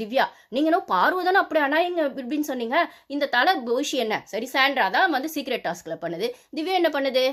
திவ்யா நீங்களும் பார்வை தானே அப்படி அனாயிங்க இப்படின்னு சொன்னீங்க? இந்த தலை போஷி என்ன? சரி சாண்ட்ரா தான் வந்து சீக்ரெட் டாஸ்க்ல பண்ணுது. திவ்யா என்ன பண்ணுது?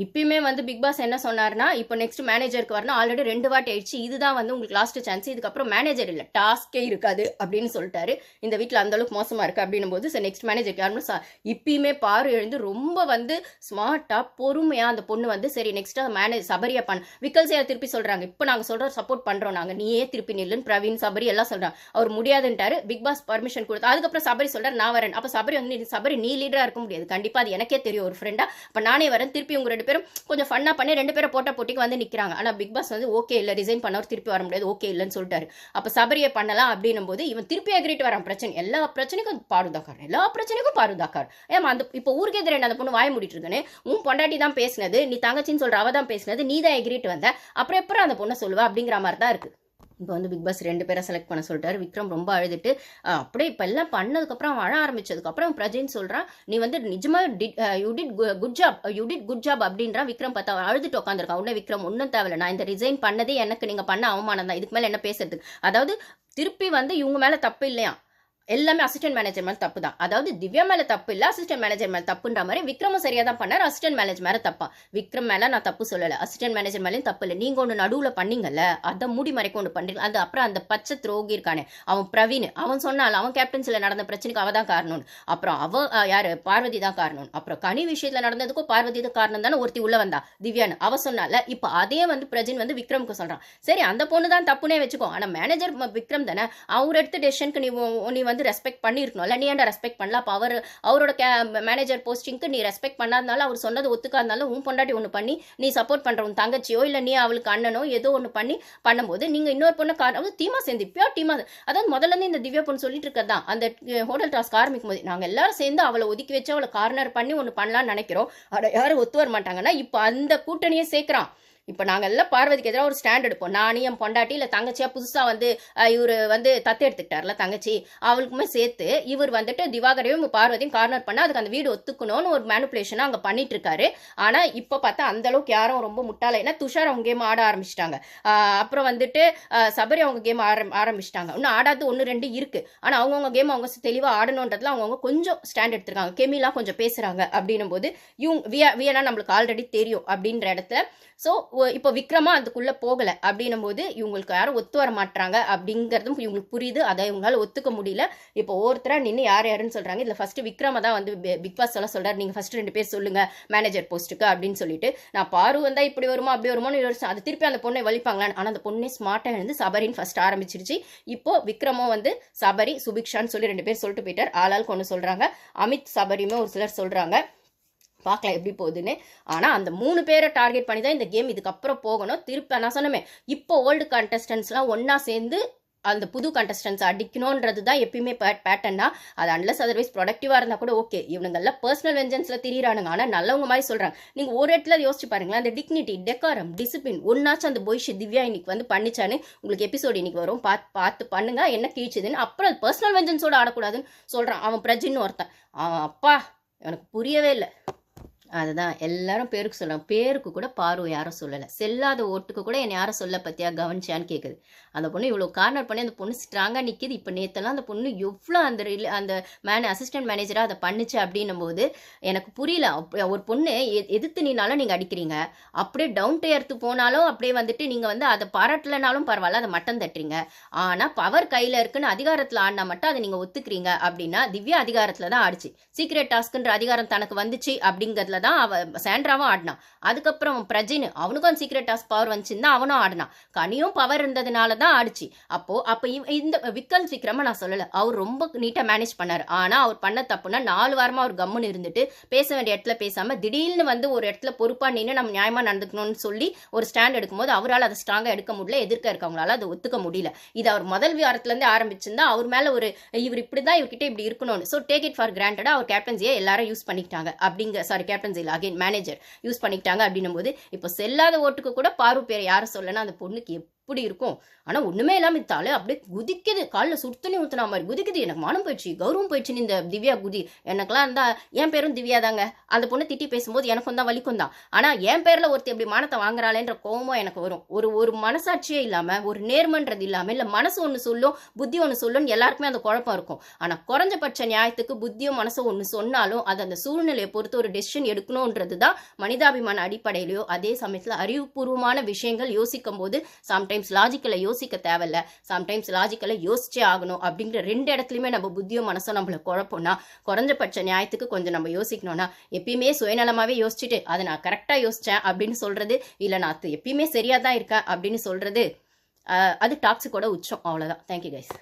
இப்பயுமே வந்து பிக் பாஸ் என்ன சொன்னார்னா இப்போ நெக்ஸ்ட் மேனேஜருக்கு வரணும். ஆல்ரெடி ரெண்டு வாட்டி ஆயிடுச்சு. இதுதான் வந்து உங்களுக்கு லாஸ்ட் சான்ஸ் இதுக்கப்புறம் மேனேஜர் இல்லை. டாஸ்கே இருக்காது அப்படின்னு சொல்லிட்டாரு. இந்த வீட்டில் அந்த அளவுக்கு இருக்கு அப்படின்னும் போது சரி நெக்ஸ்ட் மேனேஜருக்கு யாருமே சா- இப்பயுமே பாரு எழுந்து ரொம்ப வந்து ஸ்மார்ட்டாக பொறுமையாக அந்த பொண்ணு வந்து சரி நெக்ஸ்ட் மேனேஜ் சபரியா பண்ண விக்கல்ஸையா திருப்பி சொல்கிறாங்க இப்போ நாங்கள் சொல்கிற சப்போர்ட் பண்ணுறோம் நாங்கள் நீயே திருப்பி நில்லுன்னு பிரவீன் சபரி எல்லாம் சொல்கிறாங்க அவர் முடியாதுன்ட்டாரு. பிக் பாஸ் பர்மிஷன் கொடுத்தா அதுக்கப்புறம் சபரி சொல்கிறார் நான் வரேன். அப்போ சபரி வந்து சபரி நீ லீடராக இருக்க முடியாது. கண்டிப்பாக அது எனக்கே தெரியும் ஒரு ஃப்ரெண்டாக அப்போ நானே வரேன். திருப்பி உங்க ரெண்டு பேரும் கொஞ்சம் ஃபன்னாக பண்ணி ரெண்டு பேரும் போட்ட போட்டிக்கு வந்து நிற்கிறாங்க ஆனால் பிக் பாஸ் வந்து ஓகே இல்லை ரிசைன் பண்ணவர் திருப்பி வர முடியாது ஓகே இல்லைன்னு சொல்லிட்டாரு. அப்போ சபரியை பண்ணலாம் அப்படின்னும் போது இவன் திருப்பி எகிரிட்டு வரான். பிரச்சனை எல்லா பிரச்சனைக்கும் பாருதாக்கார் எல்லா பிரச்சனைக்கும் பாருதாக்கார். ஏமா அந்த இப்போ ஊருக்கே தெரியும் அந்த பொண்ணு வாய முடிட்டு இருக்குன்னு உன் பொண்டாட்டி தான் பேசினது நீ தங்கச்சின்னு சொல்கிற அவ தான் பேசினது நீ தான் எகிரிட்டு வந்த அப்புறம் எப்பறம் அந்த பொண்ணை சொல்லுவா அப்படிங்கிற மாதிரி தான் இருக்குது இப்போ வந்து பிக் பாஸ் ரெண்டு பேரை செலக்ட் பண்ண சொல்லிட்டாரு. விக்ரம் ரொம்ப அழுதுட்டு அப்படியே இப்போ எல்லாம் பண்ணதுக்கப்புறம் அவன் அழ ஆரம்பிச்சதுக்கப்புறம் பிரஜின்னு சொல்கிறான் நீ வந்து நிஜமா you did good job you did good job அப்படின்றான் விக்ரம் பார்த்தா. அழுதுட்டு உட்காந்துருக்கான் உடனே விக்ரம் ஒன்றும் தேவையில்ல. நான் இந்த ரிசைன் பண்ணதே எனக்கு. நீங்கள் பண்ண அவமானம் தான் இதுக்கு மேலே என்ன பேசுறதுக்கு? அதாவது திருப்பி வந்து இவங்க மேலே தப்பு இல்லையா எல்லாமே அசிஸ்டன்ட் மேனேஜர் மேலே தப்பு தான். அதாவது திவ்யா மேலே தப்பு இல்லை அசிஸ்டன்ட் மேனேஜர் மேலே தப்புன்ற மாதிரி விக்ரமும் சரியாக தான் பண்ணார் அசிஸ்டன்ட் மேனேஜர் மேலே தப்பா. விக்ரம் மேலே நான் தப்பு சொல்லலை அசிஸ்டன்ட் மேனேஜர் மேலேயும் தப்பு இல்லை. நீங்கள் ஒன்று நடுவில் பண்ணீங்கல்ல அதை மூடி மறைக்க ஒன்று பண்ணுறீங்க அது அப்புறம் அந்த பச்சை துரோகி இருக்கானே அவன் பிரவீன் அவன் சொன்னால அவன் கேப்டன்சியில் நடந்த பிரச்சனைக்கு அவ தான் காரணம் அப்புறம் அவ யார் யாரு? பார்வதி தான் காரணம் அப்புறம் கனி விஷயத்தில் நடந்ததுக்கும் பார்வதி தான் காரணம் தானே ஒருத்தி உள்ள வந்தா. திவ்யான்னு அவ சொன்னால இப்போ அதே வந்து பிரஜின் வந்து விக்ரமுக்கு சொல்றான். சரி அந்த பொண்ணு தான் தப்புனே வச்சுக்கோ. ஆனா மேனேஜர் விக்ரம் தானே அவர் எடுத்த டெசிஷனுக்கு நீ உ- நீ வந்து ரெஸ்பெக்ட் பண்ணியிருக்கணும்ல. நீ ஏன்டா ரெஸ்பெக்ட் பண்ணல? அப்போ அவர் அவரோட கே மேனேஜர் போஸ்டிங்க்கு நீ ரெஸ்பெக்ட் பண்ணாதனால அவர் சொன்னது ஒத்துக்காதனால உன் பொண்டாட்டி ஒன்று பண்ணி நீ சப்போர்ட் பண்ணுற உன் தங்கச்சியோ இல்லை நீ அவளுக்கு அண்ணனோ ஏதோ ஒன்று பண்ணி பண்ணும்போது நீங்கள் இன்னொரு பொண்ணை கார் அதாவது டீமாக சேர்ந்து இப்போ டீமா அதாவது முதல்ல இந்த திவ்யா பொண்ணு சொல்லிட்டு இருக்கதான் அந்த ஹோட்டல் டாஸ்க் ஆரம்பிக்கும் போது நாங்கள் எல்லாரும் சேர்ந்து அவளை ஒதுக்கி வச்சு அவளை கார்னர் பண்ணி ஒன்று பண்ணலாம்னு நினைக்கிறோம். அதை யாரும் ஒத்து வர மாட்டாங்கன்னா இப்போ அந்த கூட்டணியே சேர்க்குறான். இப்போ நாங்கள் எல்லாம் பார்வதிக்கு எதிராக ஒரு ஸ்டாண்ட் எடுப்போம். நானும் என் பொண்டாட்டி இல்லை தங்கச்சியாக புதுசாக வந்து இவர் வந்து தத்து எடுத்துக்கிட்டார்ல தங்கச்சி. அவளுக்குமே சேர்த்து இவர் வந்துட்டு திவாகரையும் பார்வதியும் கார்னர் பண்ண அதுக்கு அந்த வீடு ஒத்துக்கணும்னு ஒரு மேனுப்புலேஷனாக அங்கே பண்ணிட்டு இருக்காரு ஆனால் இப்போ பார்த்தா அந்த அளவுக்கு யாரும் ரொம்ப முட்டாள. ஏன்னா துஷார் அவங்க கேம் ஆட ஆரம்பிச்சிட்டாங்க. அப்புறம் வந்துட்டு சபரி அவங்க கேம் ஆர ஆரம்பிச்சிட்டாங்க. இன்னும் ஆடாது ஒன்று ரெண்டு இருக்கு. ஆனால் அவங்கவுங்க கேம் அவங்க தெளிவாக ஆடணுன்றதுல அவங்கவுங்க கொஞ்சம் ஸ்டாண்ட் எடுத்திருக்காங்க. கெமிலாம் கொஞ்சம் பேசுகிறாங்க அப்படின்னும் போது இவங்க வியா வியனா நம்மளுக்கு ஆல்ரெடி தெரியும் அப்படின்ற இடத்துல. ஸோ இப்போ விக்ரமா அதுக்குள்ளே போகலை. அப்படின்னும் போது இவங்களுக்கு யாரும் ஒத்து வர மாட்டாங்க அப்படிங்கிறதும் இவங்களுக்கு புரியுது. அதை இவங்களால ஒத்துக்க முடியல. இப்போ ஒருத்தராக நின்று யார் யாருன்னு சொல்கிறாங்க இதில் ஃபஸ்ட்டு விக்ரம தான் வந்து பிக் பாஸ் சொல்ல சொல்கிறார் நீங்கள் ஃபஸ்ட்டு ரெண்டு பேர் சொல்லுங்கள் மேனேஜர் போஸ்ட்டுக்கு அப்படின்னு சொல்லிட்டு. நான் பாரு வந்தால் இப்படி வருமா அப்படி வருமான்னு அது திருப்பி அந்த பொண்ணை வலிப்பாங்களான்னு ஆனால் அந்த பொண்ணே ஸ்மார்ட்டாக இருந்து சபரின்னு ஃபஸ்ட் ஆரம்பிச்சிருச்சு. இப்போ விக்ரமும் வந்து சபரி சுபிக்ஷான்னு சொல்லி ரெண்டு பேர் சொல்லிட்டு போயிட்டார். ஆளால் கொண்டு சொல்கிறாங்க அமித் சபரியுமே ஒரு சிலர் சொல்கிறாங்க பார்க்கலாம் எப்படி போகுதுன்னு. ஆனால் அந்த மூணு பேரை டார்கெட் பண்ணி தான் இந்த கேம் இதுக்கப்புறம் போகணும். திருப்பி நான் சொன்னமே இப்போ ஓல்டு கண்டஸ்டன்ஸ்லாம் ஒன்றா சேர்ந்து அந்த புது கண்டஸ்டன்ஸ் அடிக்கணுன்றது தான் எப்பயுமே பேட்டர்னா அது அன்லஸ் அதர்வைஸ் ப்ரொடக்டிவாக இருந்தால் கூட ஓகே இவனுங்கெல்லாம் பர்சனல் வெஞ்சன்ஸில் திரியிறானுங்க. ஆனால் நல்லவங்க மாதிரி சொல்கிறாங்க நீங்கள் ஒரு இடத்துல யோசிச்சு பாருங்களேன். அந்த டிக்னிட்டி டெக்காரம் டிசிப்ளின் ஒன்னாச்சும் அந்த பொய்ஷி திவ்யா இன்னைக்கு வந்து பண்ணிச்சான்னு உங்களுக்கு எபிசோடு இன்னைக்கு வரும். பார்த்து பார்த்து பண்ணுங்க. என்ன கீழ்ச்சிதுன்னு. அப்புறம் பர்சனல் வெஞ்சன்ஸோட ஆடக்கூடாதுன்னு சொல்கிறான் அவன் பிரஜின்னு ஒருத்தன். அவன் அப்பா எனக்கு புரியவே இல்லை. அதுதான். எல்லாரும் பேருக்கு சொல்கிறாங்க பேருக்கு கூட பார்வை யாரும் சொல்லலை. செல்லாத ஓட்டுக்கு கூட என்னை யாரும் சொல்ல பற்றியா கவனிச்சான்னு கேட்குது அந்த பொண்ணு இவ்வளோ கார்னர் பண்ணி அந்த பொண்ணு ஸ்ட்ராங்காக நிற்கிது இப்போ நேற்றுலாம் அந்த பொண்ணு எவ்வளோ அந்த ரிலே அந்த மேன அசிஸ்டன்ட் மேனேஜராக அதை பண்ணுச்சு அப்படின்னும் போது எனக்கு புரியல. ஒரு பொண்ணு எ- எதிர்த்து நின்னாலும் நீங்கள் அடிக்கிறீங்க. அப்படியே டவுன் டு போனாலும் அப்படியே வந்துட்டு நீங்கள் வந்து அதை பாராட்டலைனாலும் பரவாயில்ல. அதை மட்டம் தட்டுறீங்க. ஆனால் பவர் கையில் இருக்குன்னு அதிகாரத்தில் ஆடினா மட்டும் அதை நீங்கள் ஒத்துக்கிறீங்க அப்படின்னா திவ்யா அதிகாரத்தில் தான் ஆடிச்சு. சீக்ரெட் டாஸ்க்குன்ற அதிகாரம் தனக்கு வந்துச்சு அப்படிங்கிறதுல தான் அவ சாண்ட்ராவும் ஆடினான். அதுக்கப்புறம் பிரஜின் அவனுக்கும் சீக்ரெட் ஆஃப் பவர் வந்துச்சுன்னா அவனும் ஆடினான். கனியும் பவர் இருந்ததுனால தான் ஆடிச்சு. அப்போ அப்போ இந்த விக்கல் விக்ரம நான் சொல்லலை. அவர் ரொம்ப நீட்டாக மேனேஜ் பண்ணார். ஆனால் அவர் பண்ண தப்புனா நாலு வாரமாக அவர் கம்முன்னு இருந்துட்டு பேச வேண்டிய இடத்துல பேசாமல் திடீர்னு வந்து ஒரு இடத்துல பொறுப்பாக நின்று நம்ம நியாயமாக நடந்துக்கணும்னு சொல்லி ஒரு ஸ்டாண்ட் எடுக்கும்போது அவரால் அதை ஸ்ட்ராங்காக எடுக்க முடியல. எதிர்க்க இருக்கவங்களால அதை ஒத்துக்க முடியல. இது அவர் முதல் வாரத்துலேருந்து ஆரம்பிச்சிருந்தா அவர் மேலே ஒரு இவர் இப்படி தான் இவர்கிட்ட இப்படி இருக்கணும்னு. ஸோ டேக் இட் ஃபார் கிராண்டடாக அவர் கேப்டன்சியை எல்லாரும் யூஸ் பண்ணிக்கிட்டாங்க. அப்படிங்க சாரி கேப்டன் இல்லை அகைன் மேனேஜர் யூஸ் பண்ணிக்கிட்டாங்க அப்படின்னும் போது இப்போ செல்லாத ஓட்டுக்கு கூட பாரு பேர் யாரை சொல்லனா அந்த பொண்ணுக்கு எப்படி இருக்கும். ஆனால் ஒன்றுமே இல்லாமல் தலை அப்படியே குதிக்குது. காலில் சுடுத்தண்ணி ஊற்றுன மாதிரி குதிக்குது. எனக்கு மனம் போயிடுச்சு கௌரவம் போயிடுச்சுன்னு இந்த திவ்யா குதி. எனக்குலாம் இருந்தால் என் பேரும் திவ்யா தாங்க அந்த பொண்ணு திட்டி பேசும்போது எனக்கும் தான் வலிக்கும் தான். ஆனால் என் பேரில் ஒருத்தர் எப்படி மானத்தை வாங்குறாளேன்ற கோபம் எனக்கு வரும். ஒரு ஒரு மனசாட்சியே இல்லாமல் ஒரு நேர்மன்றது இல்லாமல் இல்லை மனசு ஒன்று சொல்லும் புத்தி ஒன்று சொல்லும்னு எல்லாருக்குமே அந்த குழப்பம் இருக்கும். ஆனால் குறைஞ்சபட்ச நியாயத்துக்கு புத்தியும் மனசும் ஒன்று சொன்னாலும் அது அந்த சூழ்நிலையை பொறுத்து ஒரு டெசிஷன் எடுக்கணுன்றது தான் மனிதாபிமான அடிப்படையிலையோ அதே சமயத்தில் அறிவுபூர்வமான விஷயங்கள் யோசிக்கும் போது சம்டைம்ஸ் லாஜிக்கலை யோசிக்க தேவையில்ல. சம்டைம்ஸ் லாஜிக்கலை யோசிச்சே ஆகணும் அப்படிங்கிற ரெண்டு இடத்துலையுமே நம்ம புத்தியும் மனசும் நம்மளை குழப்பம்னா குறைஞ்சபட்ச நியாயத்துக்கு கொஞ்சம் நம்ம யோசிக்கணும்னா எப்பயுமே சுயநலமாவே யோசிச்சுட்டு அதை நான் கரெக்டாக யோசிச்சேன் அப்படின்னு சொல்றது இல்லை நான் எப்பயுமே சரியாக தான் இருக்கேன் அப்படின்னு சொல்றது அது டாக்ஸிக்கோட உச்சம். அவ்வளோதான் தேங்க்யூ கைஸ்